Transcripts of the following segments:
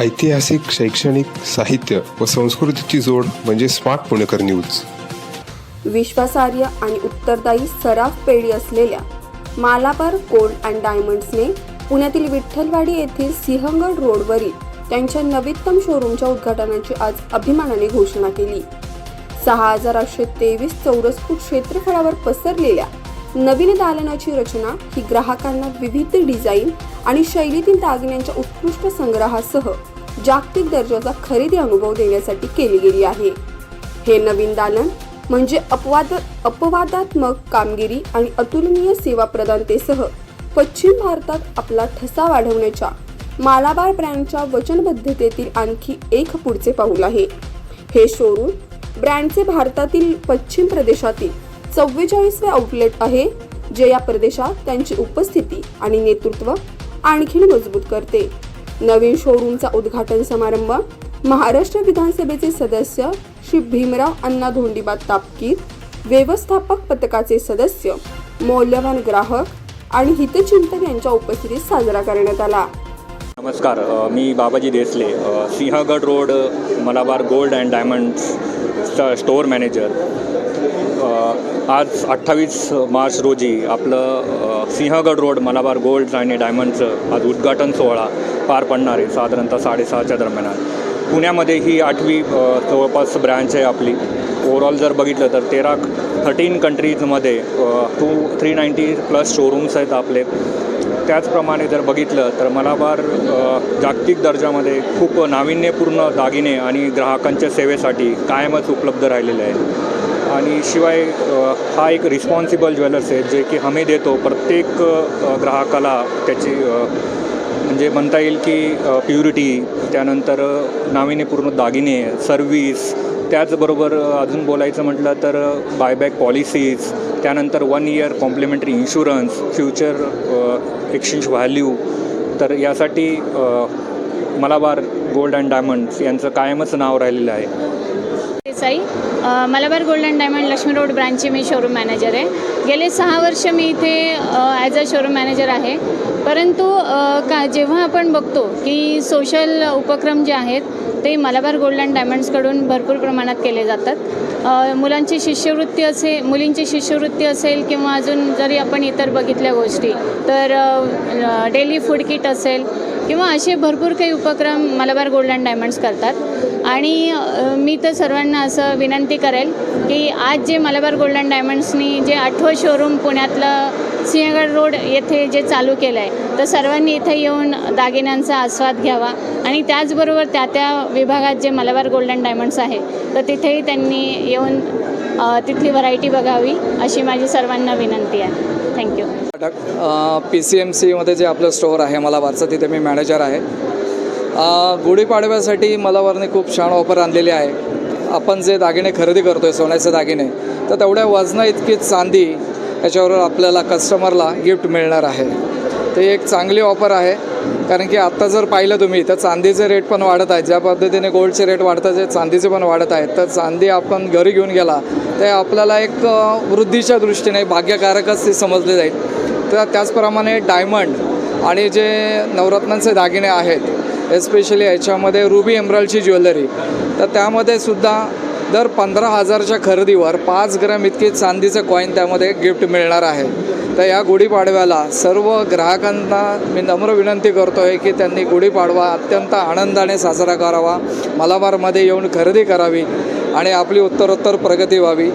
ऐतिहासिक शैक्षणिक साहित्य व संस्कृतीची जोड म्हणजे स्मार्ट पुणेकर न्यूज. विश्वासार्ह आणि उत्तरदायी सराफ पेढी असलेल्या मालाबार गोल्ड अँड डायमंड्सने पुण्यातील विठ्ठलवाडी येथील सिंहगड रोडवरील त्यांच्या नवीनतम शोरूमच्या उद्घाटनाची आज अभिमानाने घोषणा केली. सहा हजार आठशे तेवीस चौरस फूट क्षेत्रफळावर पसरलेल्या नवीन दालनाची रचना ही ग्राहकांना विविध डिझाईन आणि शैलीतील दागिन्यांच्या उत्कृष्ट संग्रहासह जागतिक दर्जाचा खरेदी अनुभव देण्यासाठी केली गेली आहे. हे नवीन दालन म्हणजे अपवाद अपवादात्मक कामगिरी आणि अतुलनीय सेवा प्रदानतेसह पश्चिम भारतात आपला ठसा वाढवण्याच्या मालाबार ब्रँडच्या वचनबद्धतेतील आणखी एक पुढचे पाऊल आहे. हे शोरूम ब्रँडचे भारतातील पश्चिम प्रदेशातील चव्वेचाळीसवे आउटलेट आहे जे या प्रदेशात त्यांची उपस्थिती आणि नेतृत्व आणखी मजबूत करते. नवीन शोरूमचा उद्घाटन समारंभ. महाराष्ट्र विधानसभेचे सदस्य श्री भीमराव अण्णा धोंडीबा तापकीर व्यवस्थापक पथकाचे सदस्य मौल्यवान ग्राहक आणि हितचिंतक यांच्या उपस्थितीत साजरा करण्यात आला. नमस्कार मी Babaji Desle Sinhagad road Malabar gold and diamonds store manager. आज अठ्ठावीस मार्च रोजी आपलं सिंहगड रोड मलाबार गोल्ड आणि डायमंडचं आज उद्घाटन सोहळा पार पडणार आहे साधारणतः साडेसहाच्या दरम्यान. पुण्यामध्ये ही आठवी जवळपास ब्रँच आहे आपली. ओवरऑल जर बघितलं तर तेरा थर्टीन कंट्रीजमध्ये two three ninety plus showrooms आहेत आपले. त्याचप्रमाणे जर बघितलं तर मलाबार जागतिक दर्जामध्ये खूप नाविन्यपूर्ण दागिने आणि ग्राहकांच्या सेवेसाठी कायमच उपलब्ध राहिलेले आहे आणि शिवाय हा एक रिस्पॉन्सिबल ज्वेलर्स आहे जे की हमी देतो. प्रत्येक ग्राहकाला त्याची म्हणजे म्हणता येईल की प्युरिटी त्यानंतर नाविन्यपूर्ण दागिने सर्व्हिस त्याचबरोबर अजून बोलायचं म्हटलं तर बायबॅक पॉलिसीज त्यानंतर one year complimentary insurance future exchange value तर यासाठी मलाबार गोल्ड अँड डायमंड्स यांचं कायमच नाव राहिलेलं आहे. Desai Malabar gold and diamond Lakshmi road ब्रँचचे मी शोरूम मॅनेजर आहे. गेले सहा वर्ष मी इथे ॲज अ शोरूम मॅनेजर आहे. परंतु का जेव्हा आपण बघतो की सोशल उपक्रम जे आहेत ते मलाबार गोल्ड अँड डायमंड्सकडून भरपूर प्रमाणात केले जातात. मुलांची शिष्यवृत्ती असे मुलींची शिष्यवृत्ती असेल किंवा अजून जरी आपण इतर बघितल्या गोष्टी तर डेली फूड किट असेल किंवा असे भरपूर काही उपक्रम मलाबार गोल्ड अँड डायमंड्स करतात. आणि मी तर सर्वांना असं विनंती करेल की आज जे मलाबार गोल्ड अँड डायमंड्सनी जे आठवं शोरूम पुण्यातलं सिंहगड रोड येथे जे चालू केलं आहे तर सर्वांनी इथे येऊन दागिन्यांचा आस्वाद घ्यावा. आणि त्याचबरोबर त्या त्या विभागात जे मलबार गोल्डन डायमंड्स आहे तर तिथेही त्यांनी येऊन तिथली व्हरायटी बघावी अशी माझी सर्वांना विनंती आहे. थँक्यू पी सी एम सीमध्ये जे आपलं स्टोअर आहे मलाबारचं तिथे मी मॅनेजर आहे. गुढीपाडव्यासाठी मलाबारने खूप छान ऑफर आणलेली आहे. आपण जे दागिने खरेदी करतो आहे सोन्याचे दागिने तर तेवढ्या वजना इतकी चांदी याच्यावर आपल्याला कस्टमरला गिफ्ट मिळणार आहे. ते एक चांगली ऑफर आहे. कारण की आत्ता जर पाहिलं तुम्ही तर चांदीचे रेट पण वाढत आहेत. ज्या पद्धतीने गोल्डचे रेट वाढतात ते चांदीचे पण वाढत आहेत. तर चांदी आपण घरी घेऊन गेला ते आपल्याला एक वृद्धीच्या दृष्टीने भाग्यकारकच ते समजले जाईल. तर त्याचप्रमाणे डायमंड आणि जे नवरत्नांचे दागिने आहेत एस्पेशली याच्यामध्ये रुबी एम्ब्रॉलची ज्वेलरी तर त्यामध्ये सुद्धा दर पंधरा हजारच्या खरेदीवर पाच ग्रॅम इतकी चांदीचं कॉईन त्यामध्ये गिफ्ट मिळणार आहे. तर या गुढीपाडव्याला सर्व ग्राहकांना मी नम्र विनंती करतो आहे की त्यांनी गुढीपाडवा अत्यंत आनंदाने साजरा करावा मलाबारमध्ये येऊन खरेदी करावी आणि आपली उत्तरोत्तर प्रगती व्हावी.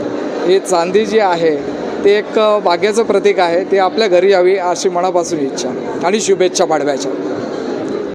ही चांदी जी आहे ते एक भाग्याचं प्रतीक आहे ते आपल्या घरी यावी अशी मनापासून इच्छा. आणि शुभेच्छा पाडव्याच्या.